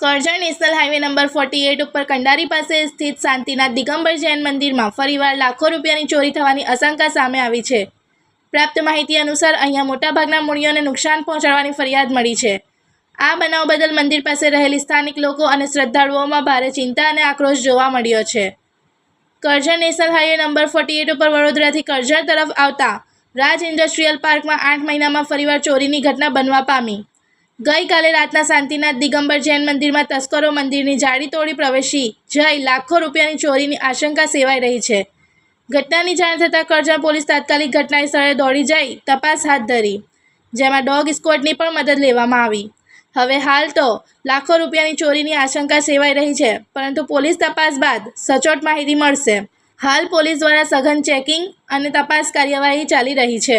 Karjan national highway number forty eight ઉપર કંડારી પાસે સ્થિત શાંતિનાથ દિગંબર જૈન મંદિરમાં ફરીવાર લાખો રૂપિયાની ચોરી થવાની આશંકા સામે આવી છે. પ્રાપ્ત માહિતી અનુસાર અહીંયા મોટાભાગના મૂળીઓને નુકસાન પહોંચાડવાની ફરિયાદ મળી છે. આ બનાવ બદલ મંદિર પાસે રહેલી સ્થાનિક લોકો અને શ્રદ્ધાળુઓમાં ભારે ચિંતા અને આક્રોશ જોવા મળ્યો છે. Karjan national highway number forty eight ઉપર વડોદરાથી કરજણ તરફ આવતા રાજ ઇન્ડસ્ટ્રીયલ પાર્કમાં આઠ મહિનામાં ફરીવાર ચોરીની ઘટના બનવા પામી. ગઈકાલે રાતના શાંતિનાથ દિગંબર જૈન મંદિરમાં તસ્કરો મંદિરની જાળી તોડી પ્રવેશી. જઈ લાખો રૂપિયાની ચોરીની આશંકા સેવાઈ રહી છે. ઘટનાની જાણ થતાં કરજણ પોલીસ તાત્કાલિક ઘટના સ્થળે દોડી જઈ તપાસ હાથ ધરી. જેમાં ડોગ સ્ક્વોડની પણ મદદ લેવામાં આવી. હવે હાલ તો લાખો રૂપિયાની ચોરીની આશંકા સેવાઈ રહી છે, પરંતુ પોલીસ તપાસ બાદ સચોટ માહિતી મળશે. હાલ પોલીસ દ્વારા સઘન ચેકિંગ અને તપાસ કાર્યવાહી ચાલી રહી છે.